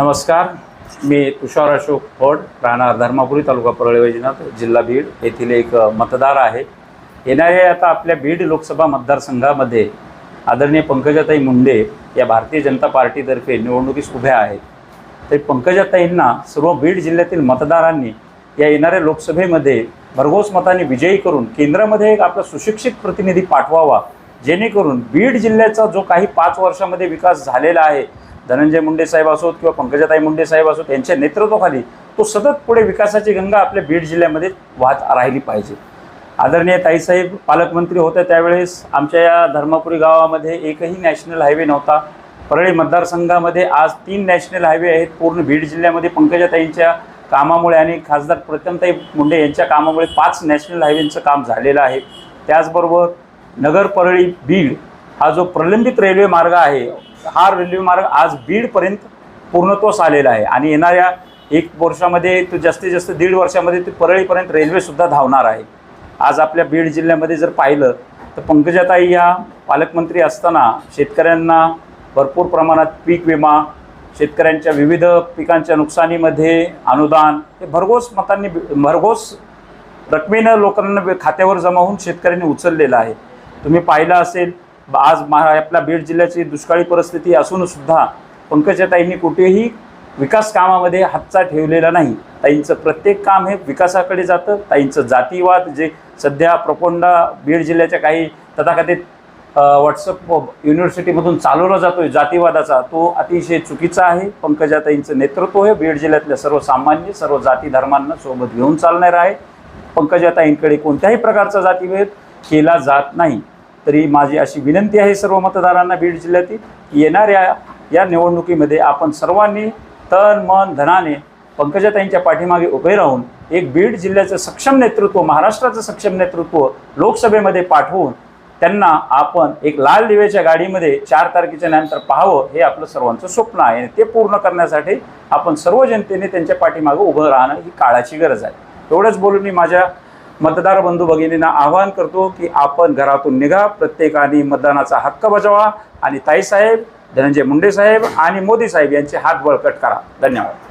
नमस्कार. मी तुषार अशोक फड राहणार धर्मापुरी तालुका परळी वैजनाथ जिल्हा बीड येथील एक मतदार आहे. येणाऱ्या आता आपल्या बीड लोकसभा मतदारसंघामध्ये आदरणीय पंकजाताई मुंडे या भारतीय जनता पार्टीतर्फे निवडणुकीस उभ्या आहेत. तर पंकजाताईंना सर्व बीड जिल्ह्यातील मतदारांनी या येणाऱ्या लोकसभेमध्ये भरघोस मताने विजयी करून केंद्रामध्ये एक आपला सुशिक्षित प्रतिनिधी पाठवावा जेणेकरून बीड जिल्ह्याचा जो काही पाच वर्षामध्ये विकास झालेला आहे धनंजय मुंडे साहेब असोत किंवा पंकजाताई मुंडे साहेब असोत यांच्या नेतृत्वाखाली तो सतत पुढे विकासाची गंगा आपल्या बीड जिल्ह्यामध्ये वाहत राहिली पाहिजे. आदरणीय ताईसाहेब पालकमंत्री होते त्यावेळेस आमच्या या धर्मापुरी गावामध्ये एकही नॅशनल हायवे नव्हता. परळी मतदारसंघामध्ये आज तीन नॅशनल हायवे आहेत. पूर्ण बीड जिल्ह्यामध्ये पंकजाताईंच्या कामामुळे आणि खासदार प्रथमताई मुंडे यांच्या कामामुळे पाच नॅशनल हायवेचं काम झालेलं आहे. त्याचबरोबर नगर परळी बीड हा जो प्रलंबित रेल्वे मार्ग आहे हा रेल्वे मार्ग आज बीडपर्यंत पूर्णत्वास आलेला आहे. आणि येणाऱ्या एक वर्षामध्ये तो जास्तीत जास्त दीड वर्षामध्ये ते परळीपर्यंत रेल्वेसुद्धा धावणार आहे. आज आपल्या बीड जिल्ह्यामध्ये जर पाहिलं तर पंकजाताई या पालकमंत्री असताना शेतकऱ्यांना भरपूर प्रमाणात पीक विमा शेतकऱ्यांच्या विविध पिकांच्या नुकसानीमध्ये अनुदान हे भरघोस मतांनी भरघोस रकमेनं लोकांना खात्यावर जमा होऊन शेतकऱ्यांनी उचललेलं आहे. तुम्ही पाहिलं असेल आज महा आपल्या बीड जिल्ह्याची दुष्काळी परिस्थिती असून सुद्धा पंकजाताईंनी कुठेही विकास कामामध्ये हातचा ठेवलेला नाही. ताईंचं प्रत्येक काम हे विकासाकडे जातं. ताईंचं जातीवाद जे सध्या प्रकोंडा बीड जिल्ह्याच्या काही तथाकथित व्हॉट्सअप युनिव्हर्सिटीमधून चालवला जातोय जातीवादाचा तो अतिशय चुकीचा आहे. पंकजाताईंचं नेतृत्व हे बीड जिल्ह्यातल्या सर्वसामान्य सर्व जाती धर्मांना सोबत घेऊन चालणार आहे. पंकजाताईंकडे कोणत्याही प्रकारचा जातीभेद केला जात नाही. तरी माझी अशी विनंती आहे सर्व मतदारांना बीड जिल्ह्यातील की येणाऱ्या या निवडणुकीमध्ये आपण सर्वांनी तन मन धनाने पंकजाताईंच्या पाठीमागे उभे राहून एक बीड जिल्ह्याचं सक्षम नेतृत्व महाराष्ट्राचं सक्षम नेतृत्व लोकसभेमध्ये पाठवून त्यांना आपण एक लाल दिव्याच्या गाडीमध्ये चार तारखेच्या नंतर पाहावं हे आपलं सर्वांचं स्वप्न आहे. आणि ते पूर्ण करण्यासाठी आपण सर्व जनतेने त्यांच्या पाठीमागे उभं राहणं ही काळाची गरज आहे. एवढंच बोलून मी माझ्या मतदार बंधू भगिनींना आवाहन करतो की आपण घरातून निघा प्रत्येकाने मतदानाचा हक्क बजावा. आणि ताईसाहेब धनंजय मुंडे साहेब आणि मोदी साहेब यांचे हात बळकट करा. धन्यवाद.